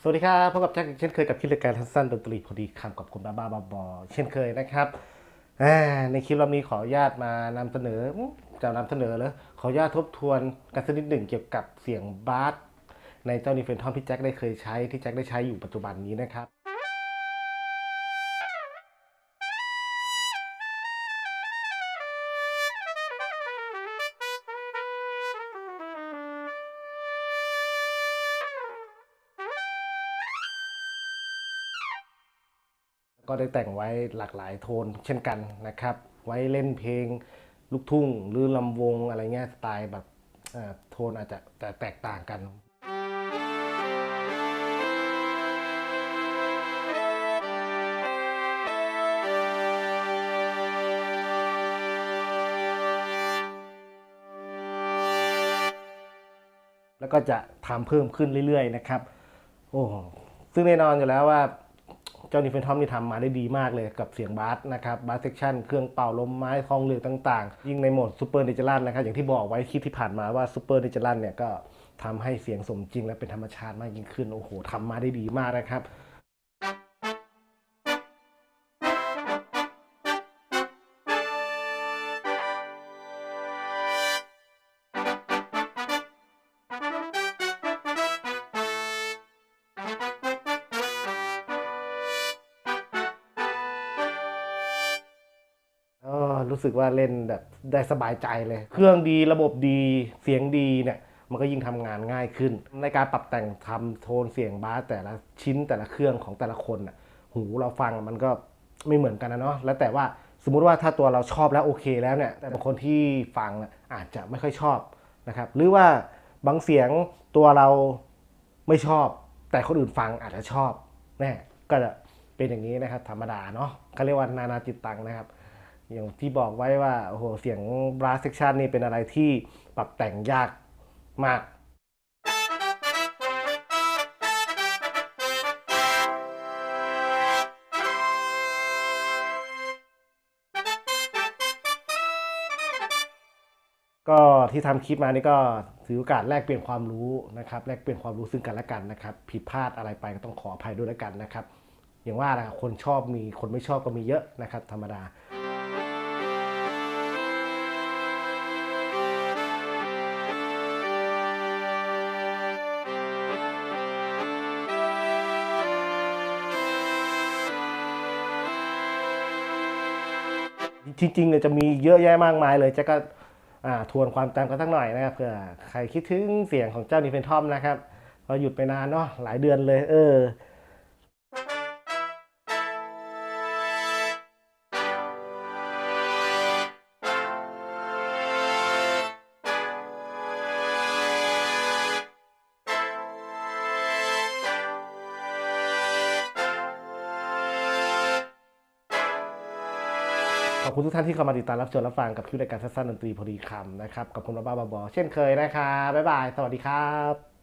สวัสดีครับพบกับแจ็คเช่นเคยกับคลิปรายการสั้นดนตรีพอดีคำกับคนบ้าๆบอเช่นเคยนะครับในคลิปรอบนี้ขออนุญาตมานำเสนอจะนำเสนอเลยขออนุญาตทบทวนกันสักนิดหนึ่งเกี่ยวกับเสียงบาสในเจ้านิเฟนทอมที่แจ็คได้เคยใช้ที่แจ็คได้ใช้อยู่ปัจจุบันนี้นะครับ ก็ได้แต่งไว้หลากหลายโทนเช่นกันนะครับ ไว้เล่นเพลงลูกทุ่ง หรือลำวงอะไรเงี้ยสไตล์แบบโทนอาจจะแตแตกต่างกันแล้วก็จะทำเพิ่มขึ้นเรื่อยๆนะครับ โอ้ซึ่งแน่นอนอยู่แล้วว่า เจ้านิเฟนทอมนี่ทำมาได้ดีมากเลยกับเสียงบาสนะครับบาสเซ c ชันเครื่องเป่าลมไม้ทองเหลืองต่างๆ ยิ่งในโหมดซูเปอร์เนเจอรันนะครับอย่างที่บอกไว้คลิปที่ผ่านมาว่าซูเปอร์เนเจอรันเนี่ยก็ทำให้เสียงสมจริงและเป็นธรรมชาติมากยิ่งขึ้นโอ้โหทำมาได้ดีมากนะครับ รู้สึกว่าเล่นแบบได้สบายใจเลย เครื่องดีระบบดีเสียงดีเนี่ยมันก็ยิ่งทำงานง่ายขึ้น ในการปรับแต่งทำโทนเสียงบาสแต่ละชิ้นแต่ละเครื่องของแต่ละคนน่ะหูเราฟังมันก็ไม่เหมือนกันนะเนาะแล้วแต่ว่าสมมุติว่าถ้าตัวเราชอบแล้วโอเคแล้วเนี่ยแต่บางคนที่ฟังอาจจะไม่ค่อยชอบนะครับหรือว่าบางเสียงตัวเราไม่ชอบ แต่คนอื่นฟังอาจจะชอบแน่ก็จะเป็นอย่างนี้นะครับธรรมดาเนาะเขาเรียกว่านานาจิตตังนะครับ อย่างที่บอกไว้ว่าโอ้โหเสียงบราสเซ c ชันนี่เป็นอะไรที่ปรับแต่งยากมาก ก็ที่ทำคลิปมานี่ก็ถือโอกาสแลกเปลี่ยนความรู้นะครับแลกเปลี่ยนความรู้ซึ่งกันและกันนะครับ ผิดพลาดอะไรไปก็ต้องขออภัยด้วยแล้วกันนะครับ อย่างว่านะคนชอบมีคนไม่ชอบก็มีเยอะนะครับ ธรรมดา จริงๆเนี่ยจะมีเยอะแยะมากมายเลยจะก็ทวนความจำกันสักหน่อยนะครับเผื่อใครคิดถึงเสียงของเจ้านิเฟนทอมนะครับเราหยุดไปนานเนาะหลายเดือนเลย เออ ขอบคุณทุกท่านที่เข้ามาติดตามรับชมรับฟังกับคลิปรายการสั้นๆดนตรีพอดีคำนะครับกับคุณบ้าบอเช่นเคยนะครับบ๊ายบาย สวัสดีครับ